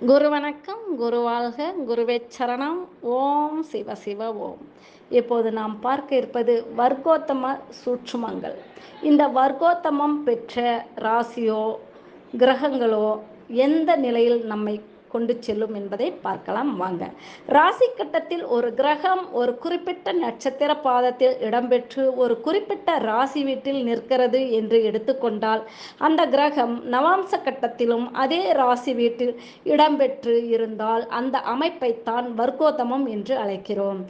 குரு வணக்கம் குரு வாழ்க குருவே சரணம். ஓம் சிவ சிவ ஓம். இப்போது நாம் பார்க்க இருப்பது வர்க்கோத்தம சூட்சுமங்கள். இந்த வர்க்கோத்தமம் பெற்ற ராசியோ கிரகங்களோ எந்த நிலையில் நம்மை கொண்டு செல்லும் என்பதை பார்க்கலாம் வாங்க. ராசி கட்டத்தில் ஒரு கிரகம் ஒரு குறிப்பிட்ட நட்சத்திர பாதத்தில் இடம்பெற்று ஒரு குறிப்பிட்ட ராசி வீட்டில் நிற்கிறது என்று எடுத்துக்கொண்டால் அந்த கிரகம் நவாம்ச கட்டத்திலும் அதே ராசி வீட்டில் இடம்பெற்று இருந்தால் அந்த அமைப்பை தான் வர்க்கோத்தமம் என்று அழைக்கிறோம்.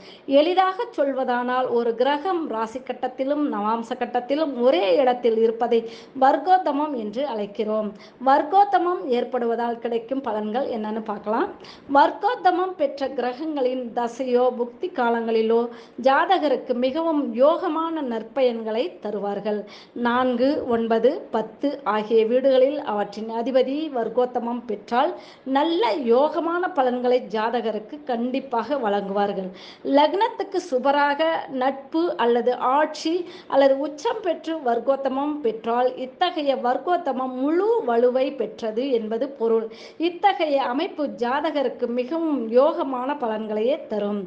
எளிதாக சொல்வதானால் ஒரு கிரகம் ராசி கட்டத்திலும் நவாம்ச கட்டத்திலும் ஒரே இடத்தில் இருப்பதை வர்க்கோத்தமம் என்று அழைக்கிறோம். வர்க்கோத்தமம் ஏற்படுவதால் கிடைக்கும் பலன்கள் என்னன்னு பார்க்கலாம். வர்க்கோத்தமம் பெற்ற கிரகங்களின் தசையோ புக்தி காலங்களிலோ ஜாதகருக்கு மிகவும் யோகமான நற்பயன்களை தருவார்கள். நான்கு ஒன்பது பத்து ஆகிய வீடுகளில் அவற்றின் அதிபதி வர்க்கோத்தமம் பெற்றால் நல்ல யோகமான பலன்களை ஜாதகருக்கு கண்டிப்பாக வழங்குவார்கள். லக்னத்துக்கு சுபராக நட்பு அல்லது ஆட்சி அல்லது உச்சம் பெற்று வர்க்கோத்தமம் பெற்றால் இத்தகைய வர்க்கோத்தமம் முழு வலுவை பெற்றது என்பது பொருள். இத்தகைய அமைப்பு ஜாதகருக்கு மிகவும் யோகமான பலன்களையே தரும்.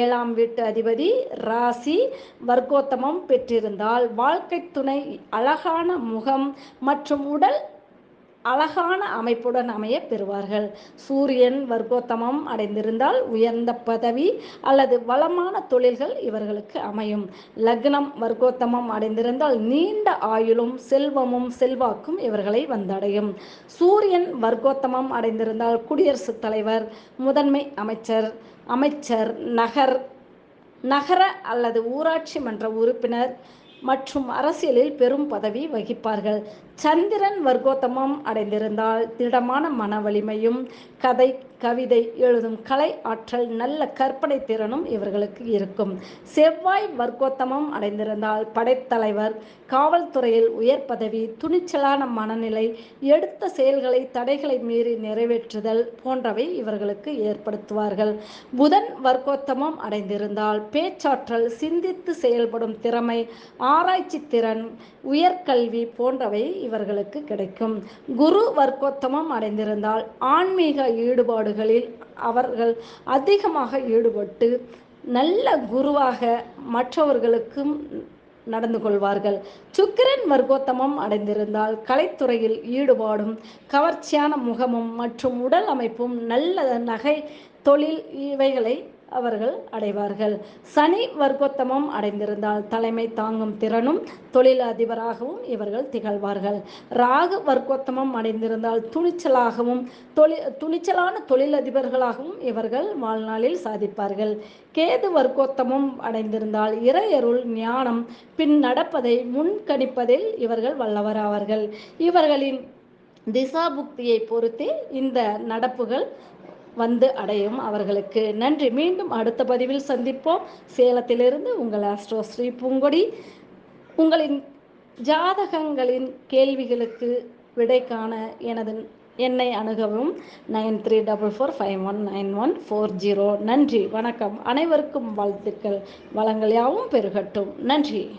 ஏழாம் வீட்டு அதிபதி ராசி வர்க்கோத்தமம் பெற்றிருந்தால் வாழ்க்கை துணை அழகான முகம் மற்றும் உடல் அழகான அமைப்புடன் அமைய பெறுவார்கள். சூரியன் வர்க்கோத்தமம் அடைந்திருந்தால் உயர்ந்த பதவி அல்லது வளமான தொழில்கள் இவர்களுக்கு அமையும். லக்னம் வர்க்கோத்தமம் அடைந்திருந்தால் நீண்ட ஆயுளும் செல்வமும் செல்வாக்கும் இவர்களை வந்தடையும். சூரியன் வர்க்கோத்தமம் அடைந்திருந்தால் குடியரசுத் தலைவர் முதன்மை அமைச்சர் அமைச்சர் நகர் நகர அல்லது ஊராட்சி மன்ற உறுப்பினர் மற்றும் அரசியலில் பெரும் பதவி வகிப்பார்கள். சந்திரன் வர்க்கோத்தமம் அடைந்திருந்தால் திடமான மன வலிமையும் கதை கவிதை எழுதும் கலை ஆற்றல் நல்ல கற்பனை திறனும் இவர்களுக்கு இருக்கும். செவ்வாய் வர்க்கோத்தமம் அடைந்திருந்தால் படைத்தலைவர் காவல்துறையில் உயர் பதவி துணிச்சலான மனநிலை எடுத்த செயல்களை தடைகளை மீறி நிறைவேற்றுதல் போன்றவை இவர்களுக்கு ஏற்படுத்துவார்கள். புதன் வர்க்கோத்தமம் அடைந்திருந்தால் பேச்சாற்றல் சிந்தித்து செயல்படும் திறமை ஆராய்ச்சி திறன் உயர்கல்வி போன்றவை இவர்களுக்கு கிடைக்கும். குரு வர்க்கோத்தமம் அடைந்திருந்தால் ஆன்மீக ஈடுபாடு செயல்பாடுகளில் அவர்கள் அதிகமாக ஈடுபட்டு நல்ல குருவாக மற்றவர்களுக்கும் நடந்து கொள்வார்கள். சுக்கிரன் வர்க்கோத்தமம் அடைந்திருந்தால் கலைத்துறையில் ஈடுபாடும் கவர்ச்சியான முகமும் மற்றும் உடல் அமைப்பும் நல்ல நகை தொழில் இவைகளை அவர்கள் அடைவார்கள். சனி வர்க்கோத்தமம் அடைந்திருந்தால் தலைமை தாங்கும் திறனும் தொழில் அதிபராகவும் இவர்கள் திகழ்வார்கள். ராகு வர்க்கோத்தமம் அடைந்திருந்தால் துணிச்சலாகவும் தொழில் துணிச்சலான தொழிலதிபர்களாகவும் இவர்கள் வாழ்நாளில் சாதிப்பார்கள். கேது வர்க்கோத்தமம் அடைந்திருந்தால் இறையருள் ஞானம் பின் நடப்பதை முன்கணிப்பதில் இவர்கள் வல்லவராவார்கள். இவர்களின் திசா புக்தியை பொறுத்தே இந்த நடப்புகள் வந்து அடையும். அவர்களுக்கு நன்றி. மீண்டும் அடுத்த பதிவில் சந்திப்போம். சேலத்திலிருந்து உங்கள் ஆஸ்ட்ரோ ஸ்ரீ பூங்கொடி. உங்களின் ஜாதகங்களின் கேள்விகளுக்கு விடை காண எனது என்னை அணுகவும். Nine three double four five one nine one four zero. நன்றி. வணக்கம். அனைவருக்கும் வாழ்த்துக்கள். வளங்கள் யாவும் பெருகட்டும். நன்றி.